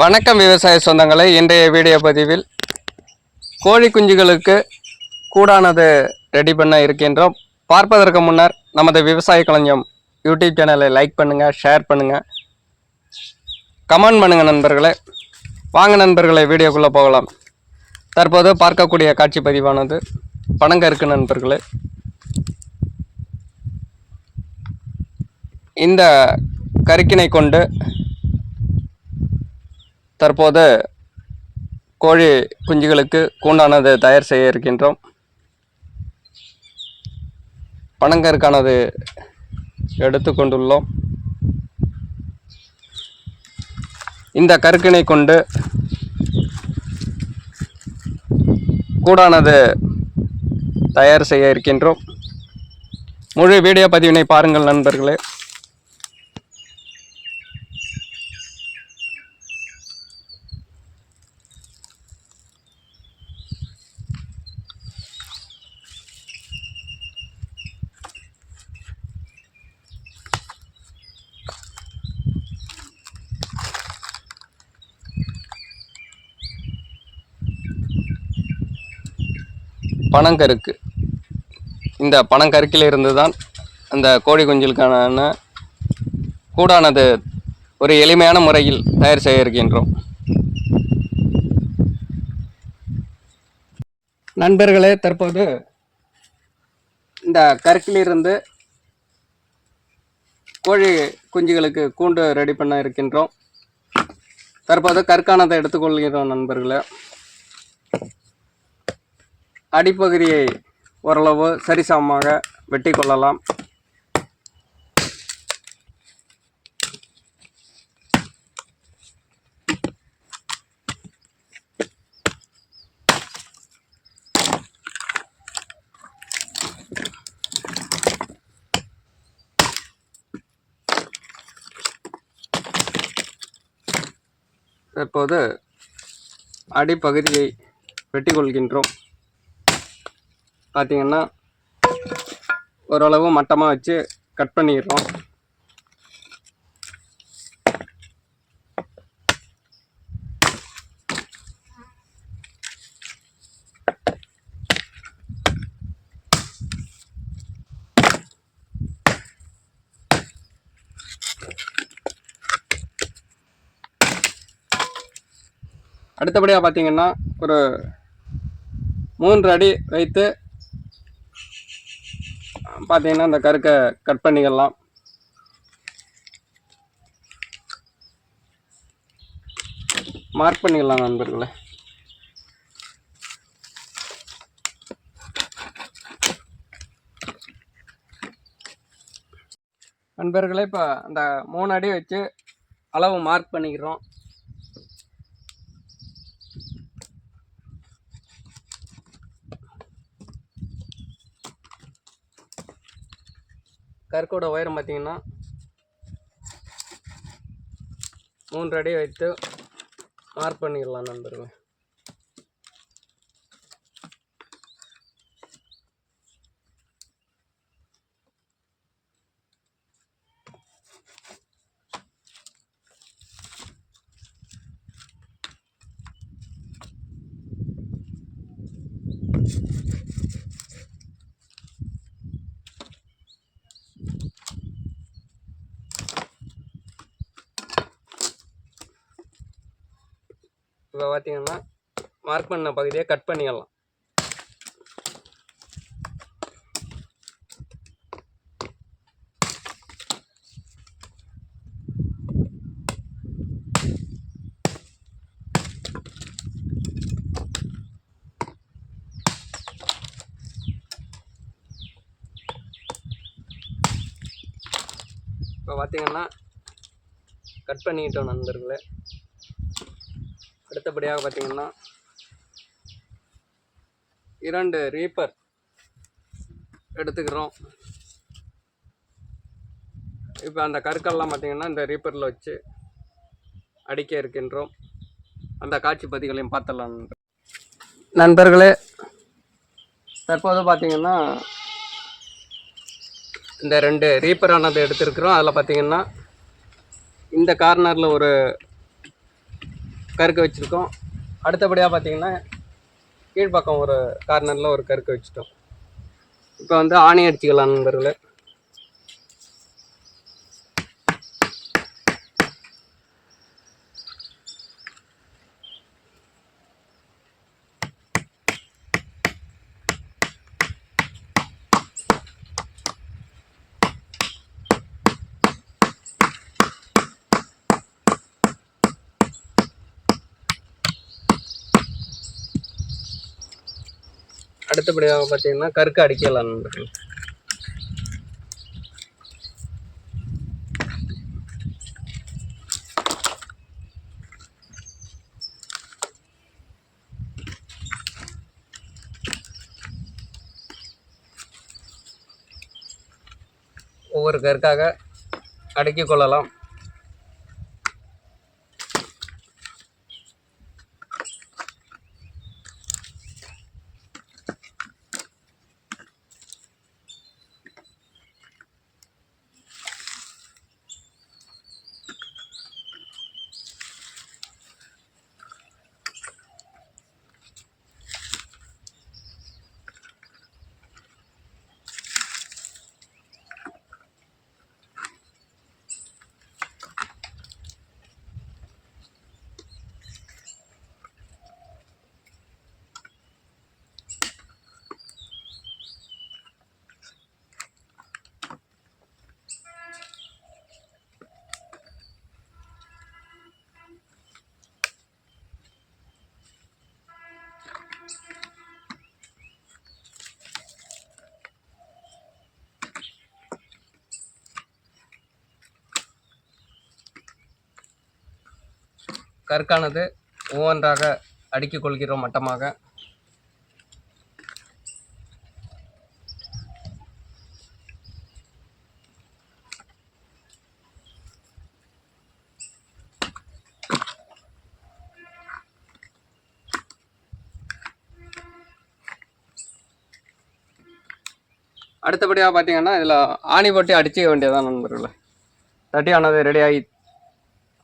வணக்கம் விவசாய சொந்தங்களை இன்றைய வீடியோ பதிவில் கோழி குஞ்சுகளுக்கு கூடானது ரெடி பண்ண இருக்கின்றோம். பார்ப்பதற்கு முன்னர் நமது விவசாய கலைஞம் யூடியூப் சேனலை லைக் பண்ணுங்கள் ஷேர் பண்ணுங்கள் கமெண்ட் பண்ணுங்கள் நண்பர்களே. வாங்க நண்பர்களை வீடியோக்குள்ளே போகலாம். தற்போது பார்க்கக்கூடிய காட்சி பதிவானது பனங்கருக்கு நண்பர்களே. இந்த கருக்கினை கொண்டு தற்போது கோழி குஞ்சுகளுக்கு கூண்டானது தயார் செய்ய இருக்கின்றோம். பனங்கற்கானது எடுத்துக்கொண்டுள்ளோம் இந்த கருக்கினை கொண்டு கூடானது தயார் செய்ய இருக்கின்றோம். முழு வீடியோ பதிவினை பாருங்கள் நண்பர்களே. பனங்கருக்கு. இந்த பனங்கருக்கில் இருந்து தான் அந்த கோழி குஞ்சுகளுக்கான கூடானது ஒரு எளிமையான முறையில் தயார் செய்ய இருக்கின்றோம் நண்பர்களே தற்போது இந்த கருக்கிலிருந்து கோழி குஞ்சுகளுக்கு கூண்டு ரெடி பண்ண இருக்கின்றோம். தற்போது கற்கானதை எடுத்துக்கொள்கிறோம் நண்பர்களே. அடிப்பகுதியை ஓரளவு சரிசமமாக வெட்டி கொள்ளலாம் தற்போது அடிப்பகுதியை வெட்டி கொள்கின்றோம் பார்த்தீங்கன்னா ஓரளவு மட்டமாக வச்சு கட் பண்ணிடுறோம். அடுத்தபடியாக பார்த்தீங்கன்னா ஒரு மூன்று அடி வைத்து பார்த்தீங்கன்னா இந்த கருக்கை கட் பண்ணிக்கலாம். மார்க் பண்ணிக்கலாம் நண்பர்களே. நண்பர்களே இப்போ அந்த மூணு அடி வச்சு அளவு மார்க் பண்ணிக்கிறோம். கற்கோட உயரம் பார்த்தீங்கன்னா மூன்று அடி வைத்து மார்க் பண்ணிடலாம் நண்பர்களே. இப்போ பார்த்தீங்கன்னா மார்க் பண்ண பகுதியை கட் பண்ணிடலாம். இப்போ பார்த்தீங்கன்னா கட் பண்ணிக்கிட்டோம் நண்பர்களே. அடுத்தபடியாக பார்த்தீங்கன்னா இரண்டு ரீப்பர் எடுத்துக்கிறோம். இப்போ அந்த கற்கள்லாம் பார்த்திங்கன்னா இந்த ரீப்பரில் வச்சு அடிக்க இருக்கின்றோம். அந்த காட்சி பதிகளையும் பார்த்தலாம் நண்பர்களே. தற்போது பார்த்திங்கன்னா இந்த ரெண்டு ரீப்பரானது எடுத்திருக்கிறோம். அதில் பார்த்திங்கன்னா இந்த கார்னரில் ஒரு கருக்க வச்சுருக்கோம். அடுத்தபடியாக பார்த்தீங்கன்னா கீழ்ப்பக்கம் ஒரு கார்னரில் ஒரு கருக்க வச்சுட்டோம். இப்போ வந்து ஆணி அடிச்சுக்கலாம் நண்பர்களே. அடுத்தபடியாக பார்த்தீங்கன்னா கருக்கு அடிக்கலாம் நண்பர்கள். ஒவ்வொரு கருக்காக அடுக்கிக் கொள்ளலாம். கற்கானது ஒவ்வொன்றாக அடுக்கிக் கொள்கிறோம் மட்டமாக. அடுத்தபடியாக பார்த்தீங்கன்னா இதில் ஆணி போட்டு அடிச்சிக்க வேண்டியதான் நண்பர்களே. தட்டியானது ரெடி ஆகி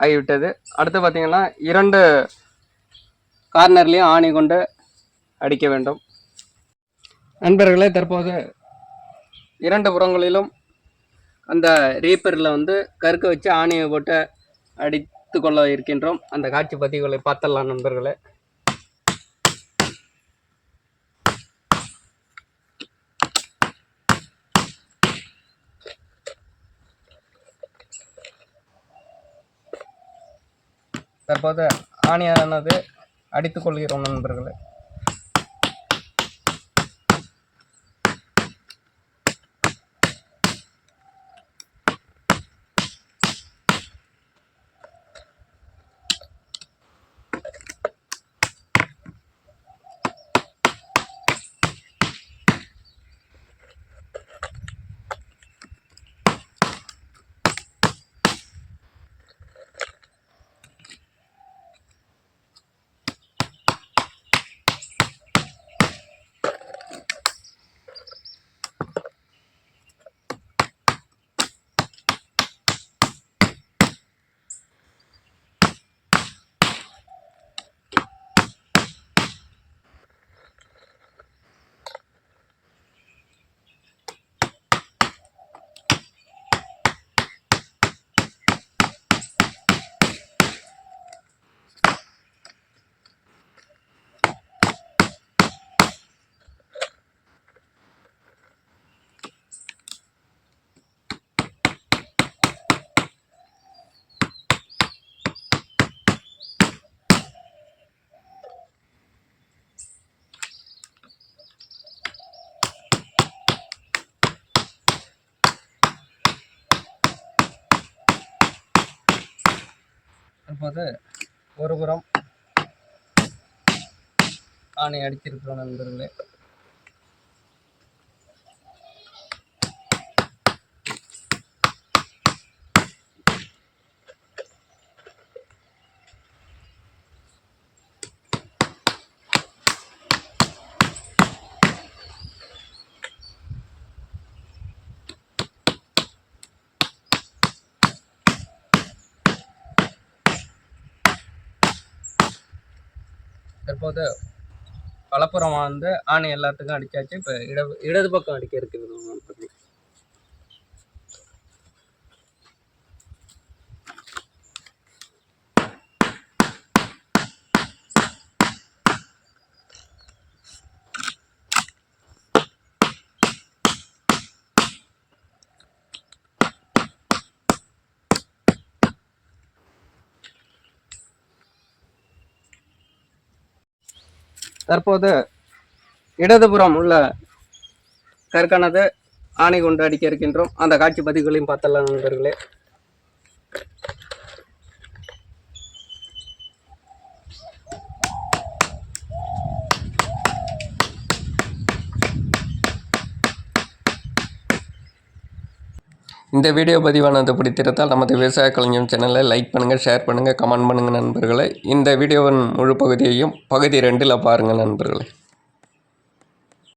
ஆகிவிட்டது. அடுத்து பார்த்தீங்கன்னா இரண்டு கார்னர்லேயும் ஆணி கொண்டு அடிக்க வேண்டும். நண்பர்களே தற்போது இரண்டு புறங்களிலும் அந்த ரீப்பரில் வந்து கருக்க வச்சு ஆணியை போட்டு அடித்து கொள்ள இருக்கின்றோம். அந்த காட்சி பதிவுகளை பார்த்தலாம் நண்பர்களே. தற்போது ஆணியானது அடித்துக் கொள்கிறோம் நண்பர்களே. தற்போது ஒரு புறம் ஆணை அடித்திருக்கிறோம் நண்பர்களே. தற்போது வலப்புறம் வந்து ஆணி எல்லாத்துக்கும் அடிச்சாச்சு. இப்போ இட இடது பக்கம் அடிக்க இருக்குது தற்போது இடதுபுறம் உள்ள கற்கானது ஆணை கொண்டு அடிக்க இருக்கின்றோம். அந்த காட்சி பதிவுகளையும் பார்த்தலாம் நண்பர்களே. இந்த வீடியோ பதிவானது பிடித்திருந்தால் நமது விவசாய கலைஞர் சேனலை லைக் பண்ணுங்கள் ஷேர் பண்ணுங்கள் கமெண்ட் பண்ணுங்கள் நண்பர்களே. இந்த வீடியோவின் முழு பகுதியையும் பகுதி ரெண்டில் பாருங்கள் நண்பர்களே.